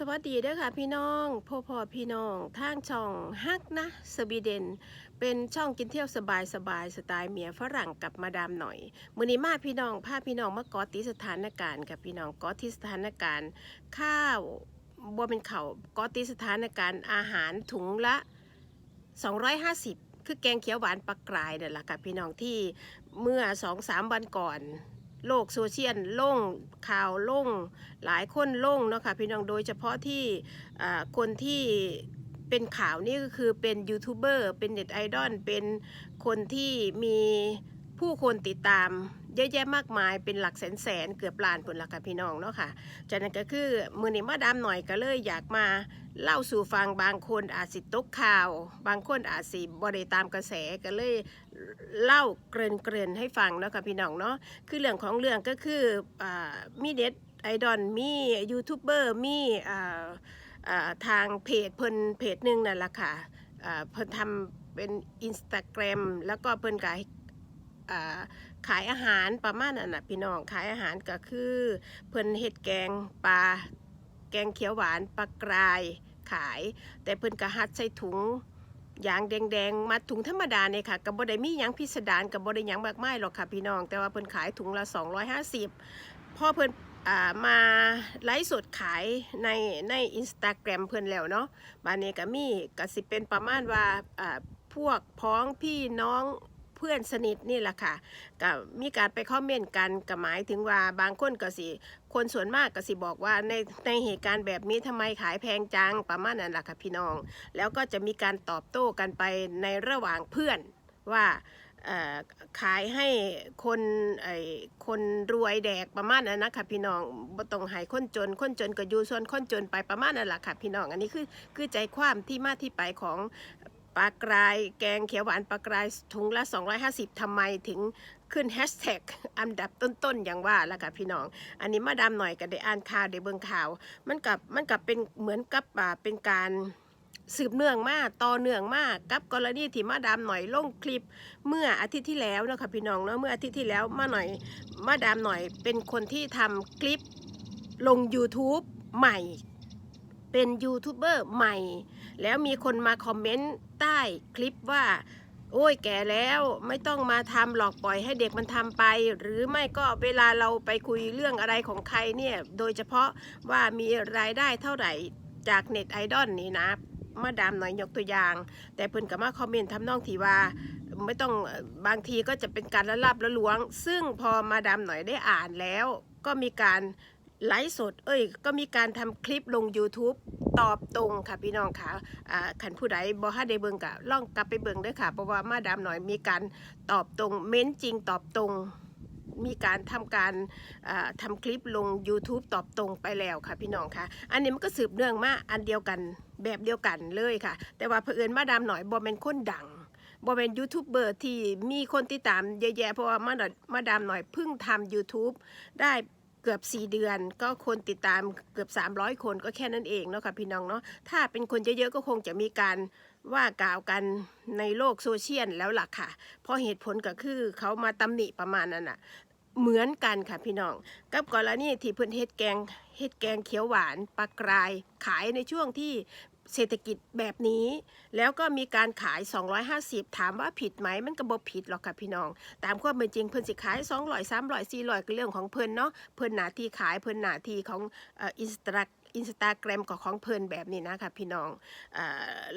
สวัสดีเด้อค่ะพี่น้องพ่อพ่อพี่น้องทางช่องฮักนะสวีเดน เป็นช่องกินเที่ยวสบายสบายสไตล์เมียฝรั่งกับมาดามหน่อยมือนี้มาพี่น้องพาพี่น้องมากอติสถานการณ์กับพี่น้องกอติสถานการณ์ข้าวบ่เป็นเขากอติสถานการณ์อาหารถุงละ 250 คือแกงเขียวหวานปลากรายเนี่ยแหละค่ะพี่น้องที่เมื่อ2-3วันก่อน โลกโซเชียลล่งข่าวล่งหลายคนล่งเนาะค่ะพี่น้องโดยเฉพาะที่คนที่เป็นข่าวนี่ก็คือเป็นยูทูบเบอร์เป็นเน็ตไอดอลเป็นคนที่มีผู้คนติดตามเยอะแยะมากมายเป็นหลักแสนแสนเกือบล้านผลละค่ะพี่น้องเนาะค่ะจากนั้นก็คือมือนี้มาดามหน่อยก็เลยอยากมา เล่าสู่ฟังบางคนอาจสิตกข่าว บางคนอาจสิบริตามกระแสก็เลยเล่าเกริ่นเกริ่นๆให้ฟังเนาะค่ะพี่น้องเนาะคือเรื่องของเรื่องก็คืออมีเด็ดไอดอลมียูทูบเบอร์มีทางเพจเพิ่นเพจหนึ่งนั่นแหละค่ะเพิ่นทำเป็นอินสตาแกรมแล้วก็เพิ่นก็อ่าขายอาหารประมาณนั้นน่ะพี่น้องขายอาหารก็คือ เพิ่นเฮ็ดแกงปลาแกงเขียวหวานปลากราย ขาย แต่เพิ่นก็ฮัดใส่ถุงยางแดงๆมัดถุงธรรมดาเนี่ยค่ะกับบ่ได้มีหยังพิสดารกับบ่ได้หยังมากมายหรอกค่ะพี่น้อง แต่ว่าเพิ่นขายถุงละ 250พอเพิ่นอ่ามาไลฟ์สดขายในใน Instagram เพิ่นแล้วเนาะบานนี้ก็มีก็สิเป็นประมาณว่าพวกพ้องพี่น้อง เพื่อนสนิทนี่แหละค่ะก็มีการไปคอมเมนต์กันก็หมายถึงว่าบางคนก็สิคนส่วนมากก็สิบอกว่าในในเหตุการณ์แบบนี้ทำไมขายแพงจังประมาณนั้นแหละค่ะพี่น้อง แล้วก็จะมีการตอบโต้กันไปในระหว่างเพื่อนว่าขายให้คนไอ้คนรวยแดกประมาณนั้นนะคะพี่น้องบ่ต้องให้คนจน คนจนก็อยู่ส่วนคนจนไปประมาณนั้นแหละค่ะพี่น้อง อันนี้คือคือใจความที่มาที่ไปของ ปลากรายแกงเขียวหวานปลากรายถุงละ 250ทำไมถึงขึ้นแฮชแท็กอันดับต้นๆ อย่างว่าแล้วค่ะพี่น้อง อันนี้มาดามหน่อยก็ได้อ่านข่าวได้เบิ่งข่าว มันกับมันกับเป็นเหมือนกับเป็นการสืบเนื่องมากต่อเนื่องมากกับกรณีที่มาดามหน่อยลงคลิปเมื่ออาทิตย์ที่แล้วนะค่ะพี่น้องเนาะเมื่ออาทิตย์ที่แล้วมาหน่อยมาดามหน่อยเป็นคนที่ทำคลิปลง YouTube ใหม่ เป็นยูทูบเบอร์ใหม่ แล้วมีคนมาคอมเมนต์ใต้คลิปว่า โอ้ยแก่แล้วไม่ต้องมาทำหลอกปล่อยให้เด็กมันทำไป หรือไม่ก็เวลาเราไปคุยเรื่องอะไรของใครเนี่ย โดยเฉพาะว่ามีรายได้เท่าไหร่จากเน็ตไอดอลนี่นะมาดามหน่อยยกตัวอย่าง แต่เพิ่นก็มาคอมเมนต์ทำนองที่ว่าไม่ต้องบางทีก็จะเป็นการละลับละล้วง ซึ่งพอมาดามหน่อยได้อ่านแล้ว ก็มีการ ไลฟ์สด เอ้ย ก็มีการทำคลิปลง YouTube ตอบตรงค่ะพี่น้องค่ะขันผู้ใดบอฮัดได้เบิงกะล่องกลับไปเบิงด้วยค่ะ เพราะว่ามาดามหน่อยมีการตอบตรง เม้นจริงตอบตรง มีการทำการอ่าทำคลิปลง YouTube ตอบตรงไปแล้วค่ะพี่น้องค่ะ อันนี้มันก็สืบเนื่องมาอันเดียวกันแบบเดียวกันเลยค่ะ แต่ว่าเผอิญมาดามหน่อยบอเป็นคนดังบอเป็นยูทูบเบอร์ที่มีคนติดตามเยอะแยะเพราะว่ามาดามมาดามหน่อยเพิ่งทำ YouTube ได้ เกือบ 4 เดือน ก็คนติดตามเกือบ 300 คนก็แค่นั้นเองเนาะค่ะพี่น้องเนาะถ้าเป็นคนเยอะๆก็คงจะมีการว่ากล่าวกันในโลกโซเชียลแล้วล่ะค่ะ เพราะเหตุผลก็คือเขามาตำหนิประมาณนั้นน่ะเหมือนกันค่ะพี่น้อง กับกรณีที่เพื่อนเฮ็ดแกงเฮ็ดแกงเขียวหวานปลากรายขายในช่วงที่ เศรษฐกิจแบบนี้ แล้วก็มีการขาย 250 ถามว่าผิดไหมมันก็บ่ผิดหรอกค่ะพี่น้อง ตามความเป็นจริงเพิ่นสิขาย200 300 400ก็เรื่องของเพิ่นเนาะเพิ่นหน้าที่ขายเพิ่นหน้าที่ของอินสตา อินสตาแกรมของของเพลินแบบนี้นะคะพี่น้องอ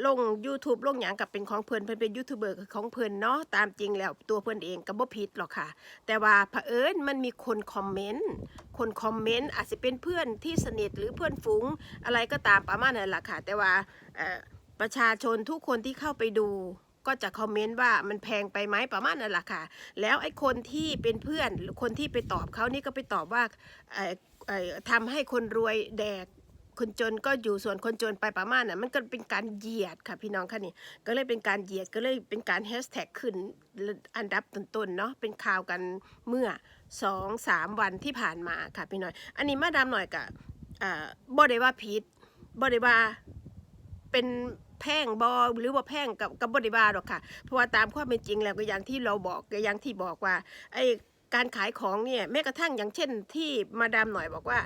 ลง YouTube ลงหยังกับเป็นของเพลินเพิ่นเป็นยูทูบเบอร์ของเพลินเนาะตามจริงแล้วตัวเพิ่นเองก็บ่ผิดหรอกค่ะ แต่ว่าเผอิญมันมีคนคอมเมนต์คนคอมเมนต์อาจจะเป็นเพื่อนที่สนิทหรือเพื่อนฝูงอะไรก็ตามประมาณนั้นแหละค่ะ แต่ว่าประชาชนทุกคนที่เข้าไปดูก็จะคอมเมนต์ว่ามันแพงไปไหมประมาณนั้นแหละค่ะ แล้วไอ้คนที่เป็นเพื่อนหรือคนที่ไปตอบเขานี่ก็ไปตอบว่าทำให้คนรวยแดก คนจนก็อยู่ส่วนคนจนไปประมาณน่ะมันก็เป็นการเหยียดค่ะพี่น้องค่ะนี่ก็เลยเป็นการเหยียดก็เลยเป็นการแฮชแท็กขึ้นอันดับต้นๆเนาะเป็นข่าวกันเมื่อสองสามวันที่ผ่านมาค่ะพี่น้อยอันนี้มาดามหน่อยกับบ่ได้ว่าผิดบ่ได้ว่าเป็นแพงบอหรือว่าแพงกับกับบริวาหรอกค่ะ เพราะว่าตามความเป็นจริงแล้วก็อย่างที่เราบอกก็อย่างที่บอกว่าไอ้การขายของเนี่ยแม้กระทั่งอย่างเช่นที่มาดามหน่อยบอกว่า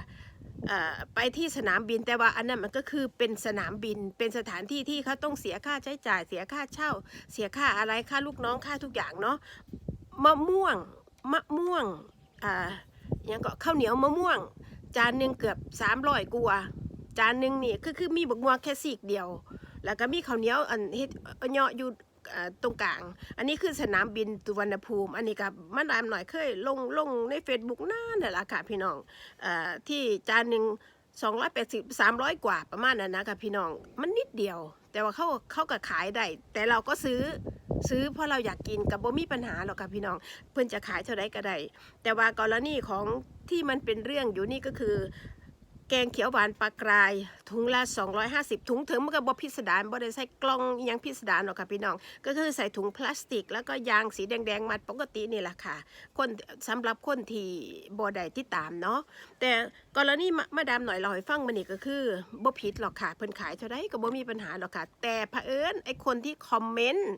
ไปที่สนามบินแต่ว่าอันนั้นมันก็คือเป็นสนามบินเป็นสถานที่ที่เขาต้องเสียค่าใช้จ่าย เสียค่าเช่า เสียค่าอะไรค่าลูกน้องค่าทุกอย่างเนาะมะม่วงมะม่วงอ่าย่างก็ข้าวเหนียวมะม่วง จานหนึ่งเกือบสามร้อยกว่าจานหนึ่งนี่คือคือมีบักม่วงแค่สีกเดียว แล้วก็มีข้าวเหนียวอันเฮ็ดเหาะอยู่ ตรงกลาง อันนี้คือสนามบินสุวรรณภูมิ อันนี้กับมันดามหน่อยเคยลงลงใน Facebook นานนั่นแหละค่ะพี่น้องอที่จานหนึ่ง280 300 กว่าประมาณนั้นนะคะพี่น้องมันนิดเดียว แต่ว่าเขาเขาก็ขายได้แต่เราก็ซื้อซื้อเพราะเราอยากกินกับบ่มีปัญหาหรอกค่ะพี่น้อง เพื่อนจะขายเท่าไรก็ได้แต่ว่ากรณีของที่มันเป็นเรื่องอยู่นี่ก็คือ แกงเขียวหวานปลากราย ถุงละ 250 ถุงถึงมันก็บ่พิสดารบ่ได้ใส่กล่องยังพิสดารหรอกค่ะพี่น้อง ก็คือใส่ถุงพลาสติก แล้วก็ยางสีแดงๆมัดปกตินี่แหละค่ะ คนสำหรับคนที่บ่ได้ที่ตามเนาะแต่กรณีมาดามหน่อยเราให้ฟังมันนี่ก็คือบ่ผิดหรอกค่ะเพิ่นขายเท่าใดก็บ่มีปัญหาหรอกค่ะ แต่เผอิญไอ้คนที่คอมเมนต์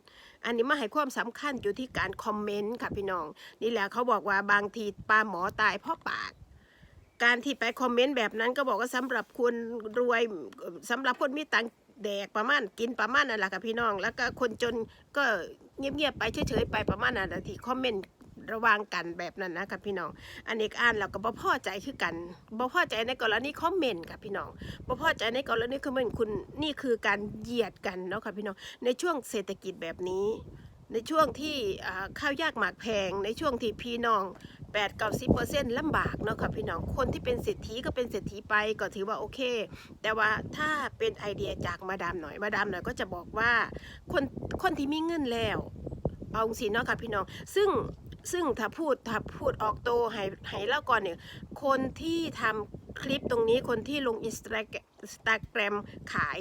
อันนี้มาให้ความสำคัญอยู่ที่การคอมเมนต์ค่ะพี่น้องนี่แหละเขาบอกว่าบางทีปลาหมอตายเพราะปาก การที่ไปคอมเมนต์แบบนั้นก็บอกว่าสำหรับคนรวยสำหรับคนมีตังแดกประมาณกินประมาณนั่นแหละค่ะพี่น้อง แล้วก็คนจนก็เงียบๆไปเฉยๆไปประมาณนั้นแหละที่คอมเมนต์ระวางกันแบบนั้นนะคะพี่น้อง อันนี้อ่านแล้วก็บ่พอใจคือกันบ่พอใจในกรณีคอมเมนต์ค่ะพี่น้องบ่พอใจในกรณีคอมเมนต์คุณนี่คือการเหยียดกันเนาะค่ะพี่น้อง ในช่วงเศรษฐกิจแบบนี้ ในช่วงที่ข้าวยากหมากแพง ในช่วงที่พี่น้อง 8 9 0เปอร์เซ็นต์ลำบากเนาะค่ะพี่น้องคนที่เป็นเศรษฐีก็เป็นเศรษฐีไปก็ถือว่าโอเค แต่ว่าถ้าเป็นไอเดียจากมาดามหน่อยมาดามหน่อยก็จะบอกว่าคนคนที่มีเงินแล้วเอาสิเนาะค่ะพี่น้อง ซึ่งซึ่งถ้าพูดถ้าพูดออกโตให้ให้เล่าก่อนเนี่ยคนที่ทำคลิปตรงนี้คนที่ลงอินสตาแกรมขาย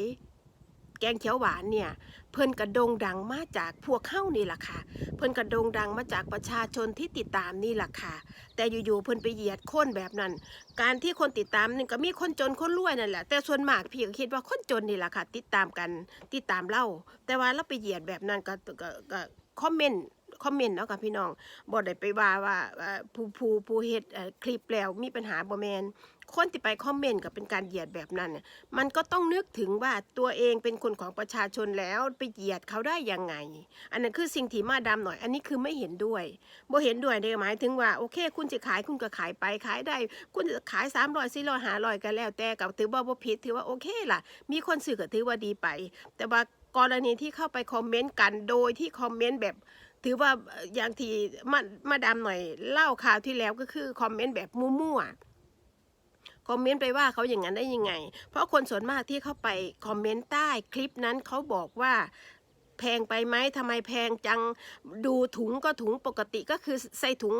แกงเขียวหวานเนี่ยเพิ่นกระโดงดังมาจากพวกเข้านี่แหละค่ะ เพิ่นกระโดงดังมาจากประชาชนที่ติดตามนี่แหละค่ะ แต่อยู่ๆเพิ่นไปเหยียดคนแบบนั้น การที่คนติดตามนี่ก็มีคนจนคนรวยนั่นแหละ แต่ส่วนมากพี่ก็คิดว่าคนจนนี่แหละค่ะ ติดตามกันติดตามเล่า แต่ว่าเราไปเหยียดแบบนั้นก็ก็คอมเมนต์คอมเมนต์เนาะค่ะพี่น้องบ่ได้ไปว่าว่าผู้ผู้ผู้เฮ็ดคลิปแล้วมีปัญหาบ่แมน คนที่ไปคอมเมนต์ก็เป็นการเหยียดแบบนั้นเนี่ยมันก็ต้องนึกถึงว่าตัวเองเป็นคนของประชาชนแล้วไปเหยียดเขาได้ยังไง อันนั้นคือสิ่งที่มาดำหน่อย อันนี้คือไม่เห็นด้วยบ่เห็นด้วยเนี่ยหมายถึงว่าโอเค คุณจะขายคุณก็ขายไปขายได้ คุณจะขาย3 0 0 4 0 0 500ก็แล้วแต่กับถือว่าบ่ผิดถือว่าโอเคล่ะ มีคนซื้อก็ถือว่าดีไป แต่ว่ากรณีที่เข้าไปคอมเมนต์กันโดยที่คอมเมนต์แบบถือว่าเอ่ออย่างที่มามาดามหน่อยเล่าข่าวที่แล้วก็คือคอมเมนต์แบบมั่วๆ คอมเมนต์ไปว่าเขาอย่างนั้นได้ยังไง เพราะคนส่วนมากที่เข้าไปคอมเมนต์ใต้คลิปนั้นเขาบอกว่าแพงไปไหมทำไมแพงจัง ดูถุงก็ถุงปกติก็คือใส่ถุง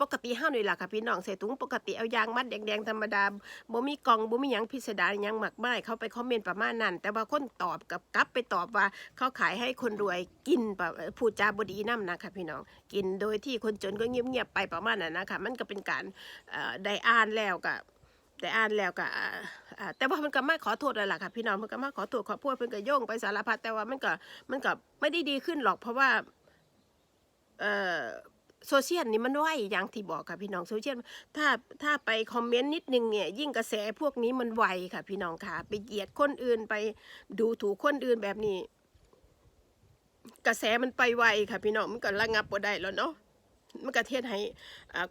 ปกติห้าหน่อยหล่ะค่ะพี่น้องใส่ถุงปกติเอายางมัดแดงๆธรรมดาบ่มีกล่องบ่มีหยังพิสดารยังหมักไม้เขาไปคอมเมนต์ประมาณนั้น แต่ว่าคนตอบกับกลับไปตอบว่าเขาขายให้คนรวยกินแบบพูดจาบดีน้ำนะค่ะพี่น้องกินโดยที่คนจนก็เงียบๆไปประมาณนั้นนะคะมันก็เป็นการได้อ่านแล้วก็ ได้อ่านแล้วก็แต่ว่ามันก็ไม่ขอโทษเลยล่ะค่ะพี่น้องมันก็มาขอโทษขอโพดเพิ่นก็โย่งไปสารพัดแต่ว่ามันก็มันก็ไม่ได้ดีขึ้นหรอกเพราะว่าเอ่อโซเชียลนี่มันไวอย่างที่บอกค่ะพี่น้องโซเชียลถ้าถ้าไปคอมเมนต์นิดนึงเนี่ยยิ่งกระแสพวกนี้มันไวค่ะ พี่น้องค่ะ ไปเหยียดคนอื่นไปดูถูกคนอื่นแบบนี้ กระแสมันไปไวค่ะพี่น้องมันก็ระงับบ่ได้แล้วเนาะ มันก็เทศให้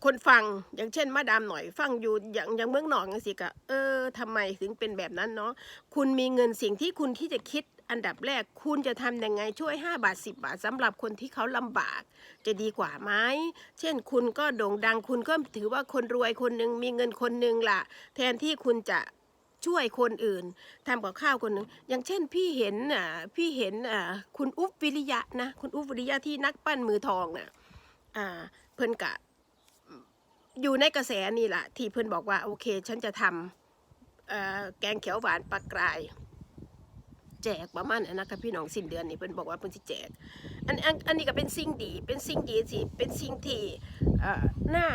คนฟังอย่างเช่นมาดามหน่อยฟังอยู่อย่างอย่างเมืองหนองจังสิกะเออทำไมถึงเป็นแบบนั้นเนาะคุณมีเงินสิ่งที่คุณที่จะคิดอันดับแรกคุณจะทำยังไงช่วย 5 บาท 10 บาทสำหรับคนที่เขาลำบาก จะดีกว่าไหมเช่นคุณก็โด่งดัง คุณก็ถือว่าคนรวยคนหนึ่งมีเงินคนหนึ่งล่ะ แทนที่คุณจะช่วยคนอื่นทำกับข้าวคนหนึ่งอย่างเช่นพี่เห็นอะพี่เห็นอะคุณอุ๊บวิริยะนะคุณอุ๊บวิริยะที่นักปั้นมือทองน่ะ อ่าเพิ่นกะอยู่ในกระแสนี่แหละที่เพิ่นบอกว่าโอเค ฉันจะทำแกงเขียวหวานปลากราย แจกประมาณนั้นนะคะพี่น้องสิ้นเดือนนี่เพิ่นบอกว่าเพิ่นสิแจกอันอันอันนี้ก็เป็นสิ่งดีเป็นสิ่งดีสิเป็นสิ่งที่น่า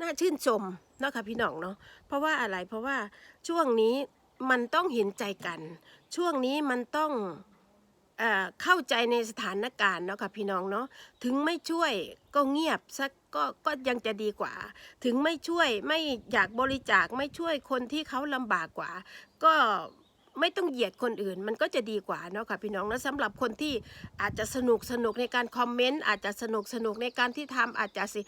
น่าชื่นชมเนาะค่ะพี่น้องเนาะเพราะว่าอะไรเพราะว่าช่วงนี้มันต้องเห็นใจกัน ช่วงนี้มันต้อง เข้าใจในสถานการณ์เนาะค่ะพี่น้องเนาะถึงไม่ช่วยก็เงียบสักก็ก็ยังจะดีกว่า ถึงไม่ช่วยไม่อยากบริจาคไม่ช่วยคนที่เขาลำบากกว่า ก็ไม่ต้องเหยียดคนอื่นมันก็จะดีกว่าเนาะค่ะพี่น้องแล้วสำหรับคนที่อาจจะสนุกสนุกในการคอมเมนต์อาจจะสนุกสนุกในการที่ทำอาจจะสิ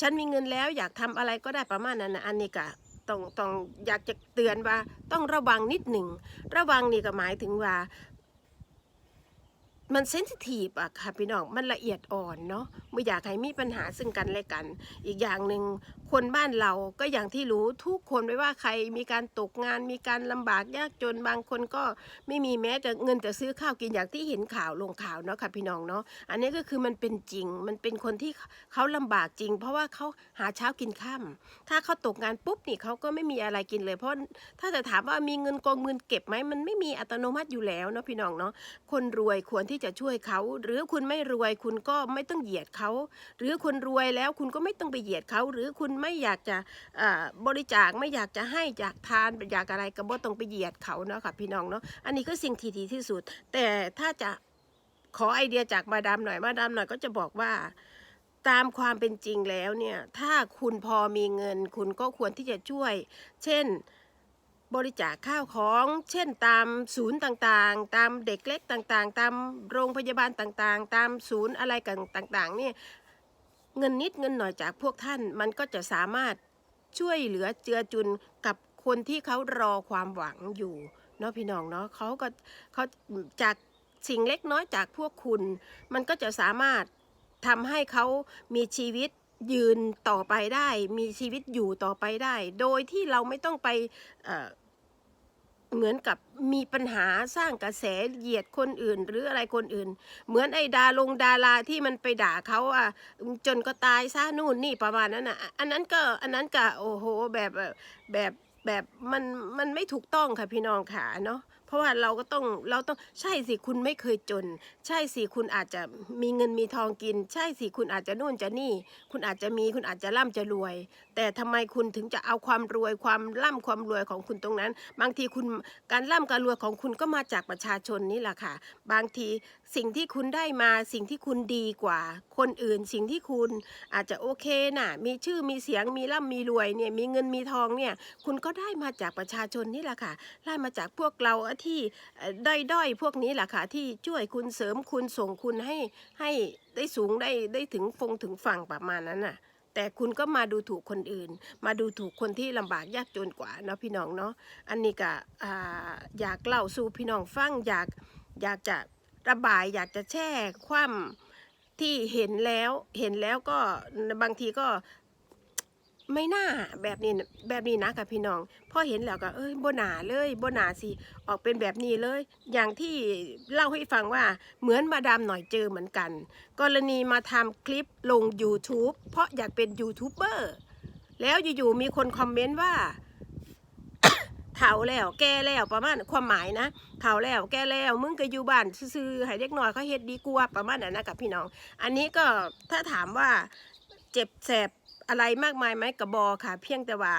ฉันมีเงินแล้วอยากทำอะไรก็ได้ประมาณนั้นนะอันนี้ก็ต้องต้องอยากจะเตือนว่าต้องระวังนิดหนึ่ง ระวังนี่ก็หมายถึงว่า มันเซนซิทีฟอะค่ะพี่น้องมันละเอียดอ่อนเนาะไม่อยากให้มีปัญหาซึ่งกันและกัน อีกอย่างหนึ่งคนบ้านเราก็อย่างที่รู้ทุกคนไม่ว่าใครมีการตกงาน มีการลำบากยากจนบางคนก็ไม่มีแม้แต่เงินจะซื้อข้าวกินอย่างที่เห็นข่าวลงข่าวเนาะค่ะพี่น้องเนาะอันนี้ก็คือมันเป็นจริง มันเป็นคนที่เขาลำบากจริง เพราะว่าเขาหาเช้ากินค่ำถ้าเขาตกงานปุ๊บนี่เขาก็ไม่มีอะไรกินเลย เพราะถ้าจะถามว่ามีเงินกองเงินเก็บไหมมันไม่มีอัตโนมัติอยู่แล้วเนาะพี่น้องเนาะคนรวยควรที่จะช่วยเขา หรือคุณไม่รวยคุณก็ไม่ต้องเหยียดเขา หรือคุณรวยแล้วคุณก็ไม่ต้องไปเหยียดเขา หรือคุณไม่อยากจะบริจาคไม่อยากจะให้อยากทานอยากอะไรก็บ่ต้องไปเหยียดเขาเนาะค่ะพี่น้องเนาะอันนี้ก็สิ่งที่ดีที่สุด แต่ถ้าจะขอไอเดียจากมาดามหน่อยมาดามหน่อยก็จะบอกว่าตามความเป็นจริงแล้วเนี่ย ถ้าคุณพอมีเงิน คุณก็ควรที่จะช่วย เช่น บริจาคข้าวของ เช่นตามศูนย์ต่างๆ ตามเด็กเล็กต่างๆ ตามโรงพยาบาลต่างๆ ตามศูนย์อะไรกันต่างๆเนี่ยเงินนิดเงินหน่อยจากพวกท่าน มันก็จะสามารถช่วยเหลือเจือจุนกับคนที่เขารอความหวังอยู่เนาะพี่น้องเนาะเขาก็เขาจากสิ่งเล็กน้อยจากพวกคุณ มันก็จะสามารถทำให้เขามีชีวิตยืนต่อไปได้ มีชีวิตอยู่ต่อไปได้ โดยที่เราไม่ต้องไป เหมือนกับมีปัญหาสร้างกระแสเหยียดคนอื่น หรืออะไรคนอื่น เหมือนไอ้ดาลงดาราที่มันไปด่าเขาอะจนก็ตายซะนู่นนี่ประมาณนั้นอะอันนั้นก็อันนั้นก็โอ้โหแบบแบบแบบมันมันไม่ถูกต้องค่ะพี่น้องค่ะเนาะ ราะว่าเราก็ต้องเราต้องใช่สิคุณไม่เคยจน ใช่สิคุณอาจจะมีเงินมีทองกิน ใช่สิคุณอาจจะนู่นจะนี่ คุณอาจจะมีคุณอาจจะร่ำจะรวย แต่ทำไมคุณถึงจะเอาความรวยความร่ำความรวยของคุณตรงนั้น บางทีคุณการร่ำการรวยของคุณก็มาจากประชาชนนี่แหละค่ะ บางที สิ่งที่คุณได้มาสิ่งที่คุณดีกว่า คนอื่นสิ่งที่คุณอาจจะโอเคน่ะ มีชื่อมีเสียงมีร่ำมีรวยเนี่ยมีเงินมีทองเนี่ยคุณก็ได้มาจากประชาชนนี่แหละค่ะได้มาจากพวกเราที่ด้อยด้อยๆพวกนี้แหละค่ะที่ช่วยคุณเสริมคุณส่งคุณให้ให้ได้สูงได้ได้ถึงฟงถึงฝั่งประมาณนั้นน่ะแต่คุณก็มาดูถูกคนอื่น มาดูถูกคนที่ลำบากยากจนกว่าเนาะพี่น้องเนาะอันนี้ก็อ่าอยากเล่าสู่พี่น้องฟังอยากอยากจะ ระบายอยากจะแช่ความที่เห็นแล้วเห็นแล้วก็บางทีก็ไม่น่าแบบนี้แบบนี้นะกับพี่น้องพอเห็นแล้วก็เอ้ยโบ่หนาเลยโบ่หนาสิออกเป็นแบบนี้เลย อย่างที่เล่าให้ฟังว่าเหมือนมาดามหน่อยเจอเหมือนกัน กรณีมาทำคลิปลง YouTube เพราะอยากเป็นยูทูบเบอร์แล้วอยู่ๆมีคนคอมเมนต์ว่า เฒ่าแล้ว แก่แล้วประมาณความหมายนะเฒ่าแล้วแก่แล้วมึงก็อยู่บ้านซื่อๆให้เด็กน้อยเขาเฮ็ดดีกว่าประมาณนั้นนะกับพี่น้อง อันนี้ก็ถ้าถามว่าเจ็บแสบอะไรมากมายไหมกับบอค่ะ เพียงแต่ว่า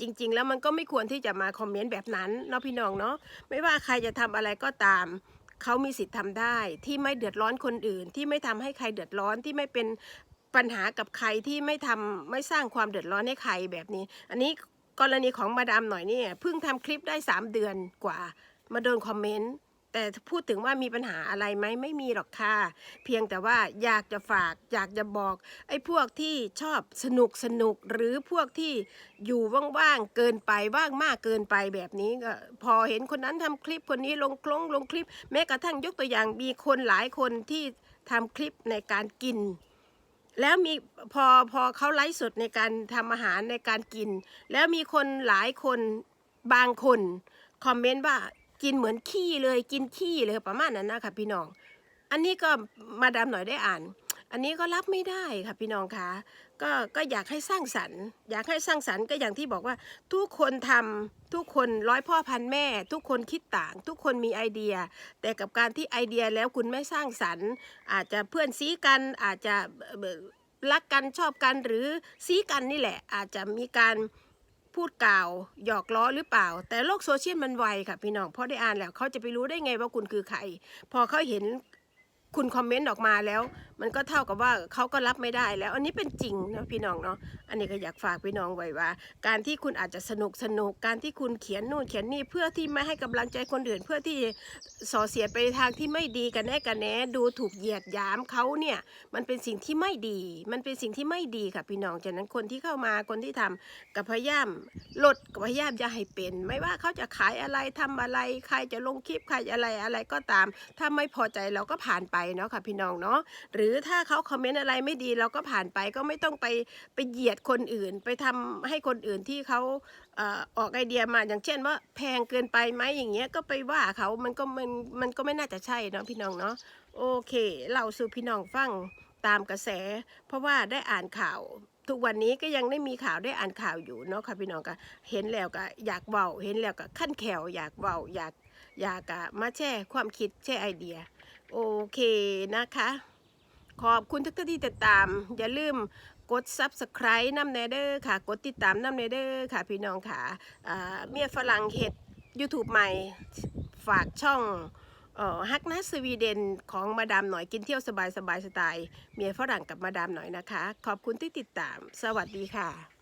จริง ๆ แล้วมันก็ไม่ควรที่จะมาคอมเมนต์แบบนั้นเนาะพี่น้องเนาะไม่ว่าใครจะทำอะไรก็ตามเขามีสิทธิ์ทำได้ ที่ไม่เดือดร้อนคนอื่น ที่ไม่ทำให้ใครเดือดร้อนที่ไม่เป็นปัญหากับใครที่ไม่ทำไม่สร้างความเดือดร้อนให้ใครแบบนี้ อันนี้ กรณีของมาดามหน่อยเนี่ยเพิ่งทำคลิปได้ 3 เดือนกว่า มาโดนคอมเมนต์แต่พูดถึงว่ามีปัญหาอะไรไหมไม่มีหรอกค่ะ เพียงแต่ว่าอยากจะฝาก อยากจะบอก ไอ้พวกที่ชอบสนุกสนุกหรือพวกที่อยู่ว่างๆเกินไปว่างมากเกินไปแบบนี้ก็พอเห็นคนนั้นทำคลิปคนนี้ลงคลงลงคลิป แม้กระทั่งยกตัวอย่างมีคนหลายคนที่ทำคลิปในการกิน แล้วมีพอพอเขาไลฟ์สดในการทำอาหารในการกิน แล้วมีคนหลายคนบางคนคอมเมนต์ว่ากินเหมือนขี้เลยกินขี้เลยประมาณนั้นนะคะพี่น้อง อันนี้ก็มาดามหน่อยได้อ่าน อันนี้ก็รับไม่ได้ค่ะพี่น้องคะก็ก็อยากให้สร้างสรรค์ อยากให้สร้างสรรค์ก็อย่างที่บอกว่า ทุกคนทำทุกคนร้อยพ่อพันแม่ ทุกคนคิดต่าง ทุกคนมีไอเดีย แต่กับการที่ไอเดียแล้วคุณไม่สร้างสรรค์ อาจจะเพื่อนซีกันอาจจะรักกันชอบกันหรือซีกันนี่แหละ อาจจะมีการพพูดกล่าวหยอกล้อหรือเปล่า แต่โลกโซเชียลมันไวค่ะพี่น้องพอได้อ่านแล้วเขาจะไปรู้ได้ไงว่าคุณคือใคร พอเขาเห็นคุณคอมเมนต์ออกมาแล้ว มันก็เท่ากับว่าเขาก็รับไม่ได้แล้ว อันนี้เป็นจริงนะพี่น้องเนาะอันนี้ก็อยากฝากพี่น้องไว้ว่า การที่คุณอาจจะสนุกสนุกการที่คุณเขียนนู่นเขียนนี่เพื่อที่ไม่ให้กำลังใจคนอื่น เพื่อที่ส่อเสียไปทางที่ไม่ดีกันแน่กันแน่ดูถูกเหยียดหยามเขาเนี่ยมันเป็นสิ่งที่ไม่ดี มันเป็นสิ่งที่ไม่ดีค่ะพี่น้องฉะนั้นคนที่เข้ามาคนที่ทำกับพยายามลดกับพยายามอย่าให้เป็น ไม่ว่าเขาจะขายอะไรทำอะไรใครจะลงคลิปใครอะไรอะไรก็ตาม ถ้าไม่พอใจเราก็ผ่านไปเนาะค่ะพี่น้องเนาะหรือถ้าเขาคอมเมนต์อะไรไม่ดีเราก็ผ่านไปก็ไม่ต้องไปไปเหยียดคนอื่น ไปทำให้คนอื่นที่เขาเอ่อออกไอเดียมาอย่างเช่นว่าแพงเกินไปไหมอย่างเงี้ยก็ไปว่าเขามันก็มันมันก็ไม่น่าจะใช่เนาะพี่น้องเนาะโอเค เราสู่พี่น้องฟังตามกระแส เพราะว่าได้อ่านข่าวทุกวันนี้ก็ยังได้มีข่าวได้อ่านข่าวอยู่เนาะค่ะพี่น้องก็เห็นแล้วก็อยากเบาเห็นแล้วก็ขั้นแขวอยากเบาอยากอยากมาแชร์ความคิดแชร์ไอเดีย โอเคนะคะ ขอบคุณทุกท่านที่ติดตาม อย่าลืมกด subscribe น้ำแนเดอร์ค่ะ กดติดตามน้ำแนเดอร์ค่ะ พี่น้องค่ะเมียฝรั่งเห็ด YouTube ใหม่ฝากช่องฮักนะสวีเดนของมาดามหน่อยกินเที่ยวสบายสบายสไตล์เมียฝรั่งกับมาดามหน่อยนะคะ ขอบคุณที่ติดตาม สวัสดีค่ะ